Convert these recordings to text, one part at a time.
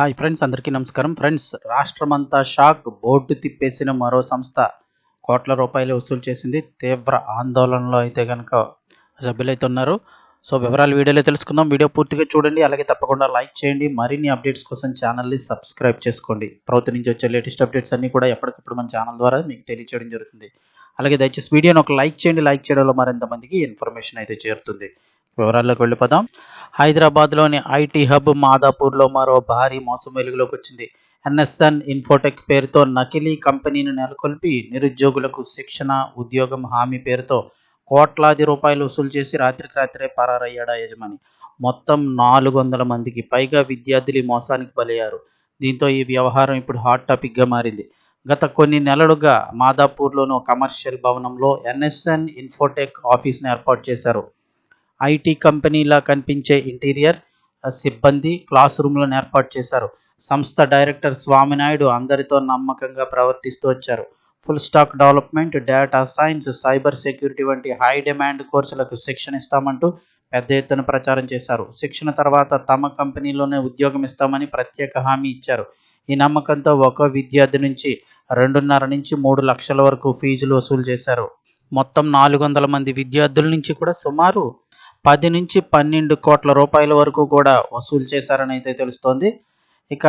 Hi friends అందరికీ నమస్కారం. Friends రాష్ట్రమంతా షాక్ బోర్డు తిప్పేసిన మరో సంస్థ కోట్ల రూపాయలు వసూలు చేసింది. తీవ్ర ఆందోళనలో అయితే కనుక సభ్యులైతే ఉన్నారు సో వివరాలు వీడియోలో తెలుసుకుందాం. వీడియో పూర్తిగా చూడండి. అలాగే తప్పకుండా లైక్ చేయండి. మరిన్ని అప్డేట్స్ కోసం ఛానల్ని సబ్స్క్రైబ్ చేసుకోండి. ప్రభుత్వం నుంచి వచ్చే లేటెస్ట్ అప్డేట్స్ అన్ని కూడా ఎప్పటికప్పుడు మన ఛానల్ ద్వారా మీకు తెలియచేయడం జరుగుతుంది. అలాగే దయచేసి వీడియోని ఒక లైక్ చేయండి. లైక్ చేయడంలో మరింత మందికి ఇన్ఫర్మేషన్ అయితే చేరుతుంది. వివరాల్లోకి వెళ్ళిపోదాం. హైదరాబాద్లోని ఐటీ హబ్ మాదాపూర్లో మరో భారీ మోసం వెలుగులోకి వచ్చింది. ఎన్ఎస్ఎన్ ఇన్ఫోటెక్ పేరుతో నకిలీ కంపెనీని నెలకొల్పి నిరుద్యోగులకు శిక్షణ ఉద్యోగం హామీ పేరుతో కోట్లాది రూపాయలు వసూలు చేసి రాత్రికి రాత్రే పరారయ్యాడా యజమాని? మొత్తం నాలుగు వందల మందికి పైగా విద్యార్థులు మోసానికి బలయ్యారు. దీంతో ఈ వ్యవహారం ఇప్పుడు హాట్ టాపిక్గా మారింది. గత కొన్ని నెలలుగా మాదాపూర్లోని కమర్షియల్ భవనంలో ఎన్ఎస్ఎన్ ఇన్ఫోటెక్ ఆఫీస్ని ఏర్పాటు చేశారు. ఐటీ కంపెనీలా కనిపించే ఇంటీరియర్ సిబ్బంది క్లాస్ రూమ్లను ఏర్పాటు చేశారు. సంస్థ డైరెక్టర్ స్వామినాయుడు అందరితో నమ్మకంగా ప్రవర్తిస్తూ వచ్చారు. Full stack development data science cyber security వంటి హై డిమాండ్ కోర్సులకు శిక్షణ ఇస్తామంటూ పెద్ద ఎత్తున ప్రచారం చేశారు. శిక్షణ తర్వాత తమ కంపెనీలోనే ఉద్యోగం ఇస్తామని ప్రత్యేక హామీ ఇచ్చారు. ఈ నమ్మకంతో ఒక విద్యార్థి నుంచి రెండున్నర నుంచి మూడు లక్షల వరకు ఫీజులు వసూలు చేశారు. మొత్తం నాలుగు వందల మంది విద్యార్థుల నుంచి కూడా సుమారు పది నుంచి పన్నెండు కోట్ల రూపాయల వరకు కూడా వసూలు చేశారని అయితే తెలుస్తోంది. ఇక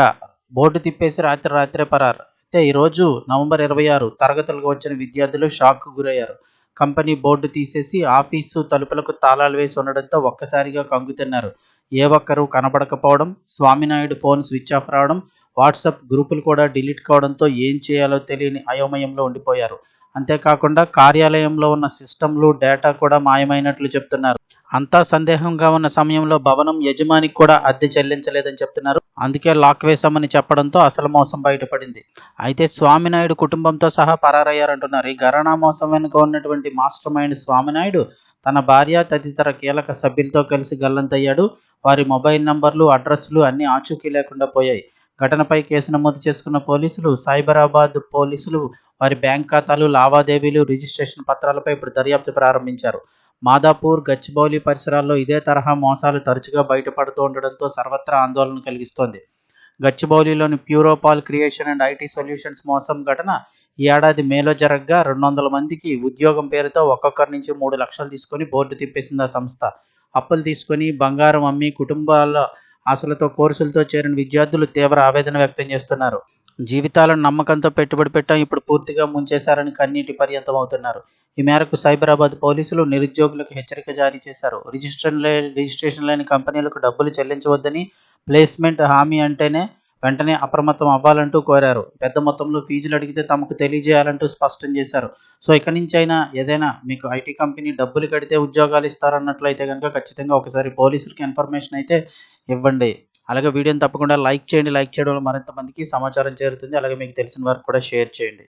బోర్డు తిప్పేసి రాత్రి రాత్రే పరారు. అయితే ఈరోజు నవంబర్ ఇరవై ఆరు తరగతులకు వచ్చిన విద్యార్థులు షాక్ గురయ్యారు. కంపెనీ బోర్డు తీసేసి ఆఫీసు తలుపులకు తాళాలు వేసి ఉండడంతో ఒక్కసారిగా కంగుతిన్నారు ఏ ఒక్కరూ కనబడకపోవడం స్వామినాయుడు ఫోన్ స్విచ్ ఆఫ్ రావడం వాట్సాప్ గ్రూపులు కూడా డిలీట్ కావడంతో ఏం చేయాలో తెలియని అయోమయంలో ఉండిపోయారు. అంతేకాకుండా కార్యాలయంలో ఉన్న సిస్టంలు డేటా కూడా మాయమైనట్లు చెప్తున్నారు. అంతా సందేహంగా ఉన్న సమయంలో భవనం యజమానికి కూడా అద్దె చెల్లించలేదని చెప్తున్నారు. అందుకే లాక్ వేశామని చెప్పడంతో అసలు మోసం బయటపడింది. అయితే స్వామినాయుడు కుటుంబంతో సహా పరారయ్యారంటున్నారు. ఈ ఘరానా మోసం వెనుక ఉన్నటువంటి మాస్టర్ మైండ్ స్వామినాయుడు తన భార్య తదితర కీలక సభ్యులతో కలిసి గల్లంతయ్యాడు. వారి మొబైల్ నంబర్లు అడ్రస్లు అన్ని ఆచూకీ లేకుండా పోయాయి. ఘటనపై కేసు నమోదు చేసుకున్న పోలీసులు సైబరాబాద్ పోలీసులు వారి బ్యాంక్ ఖాతాలు లావాదేవీలు రిజిస్ట్రేషన్ పత్రాలపై ఇప్పుడు దర్యాప్తు ప్రారంభించారు. మాదాపూర్ గచ్చిబౌలి పరిసరాల్లో ఇదే తరహా మోసాలు తరచుగా బయటపడుతూ ఉండడంతో సర్వత్రా ఆందోళన కలిగిస్తోంది. గచ్చిబౌలిలోని ప్యూరోపాల్ క్రియేషన్ అండ్ ఐటీ సొల్యూషన్స్ మోసం ఘటన ఈ ఏడాది మేలో జరగగా. రెండు వందల మందికి ఉద్యోగం పేరుతో ఒక్కొక్కరి నుంచి మూడు లక్షలు తీసుకొని బోర్డు తిప్పేసింది ఆ సంస్థ. అప్పులు తీసుకొని బంగారం అమ్మి కుటుంబాల ఆశలతో కోర్సులతో చేరిన విద్యార్థులు తీవ్ర ఆవేదన వ్యక్తం చేస్తున్నారు. జీవితాలను నమ్మకంతో పెట్టుబడి పెట్టాం ఇప్పుడు పూర్తిగా ముంచేశారని కన్నీటి పర్యంతం అవుతున్నారు. ఈ మేరకు సైబరాబాద్ పోలీసులు నిరుద్యోగులకు హెచ్చరిక జారీ చేశారు. రిజిస్ట్రేషన్ రిజిస్ట్రేషన్ లేని కంపెనీలకు డబ్బులు చెల్లించవద్దని ప్లేస్మెంట్ హామీ అంటేనే వెంటనే అప్రమత్తం అవ్వాలంటూ కోరారు. పెద్ద మొత్తంలో ఫీజులు అడిగితే తమకు తెలియజేయాలంటూ స్పష్టం చేశారు. సో ఇక నుంచి అయినా ఏదైనా మీకు ఐటీ కంపెనీ డబ్బులు కడితే ఉద్యోగాలు ఇస్తారన్నట్లయితే కనుక ఖచ్చితంగా ఒకసారి పోలీసులకి ఇన్ఫర్మేషన్ అయితే ఇవ్వండి. అలాగే వీడియోని తప్పకుండా లైక్ చేయండి. లైక్ చేయడం వల్ల మరింత మందికి సమాచారం చేరుతుంది. అలాగే మీకు తెలిసిన వారికి కూడా షేర్ చేయండి.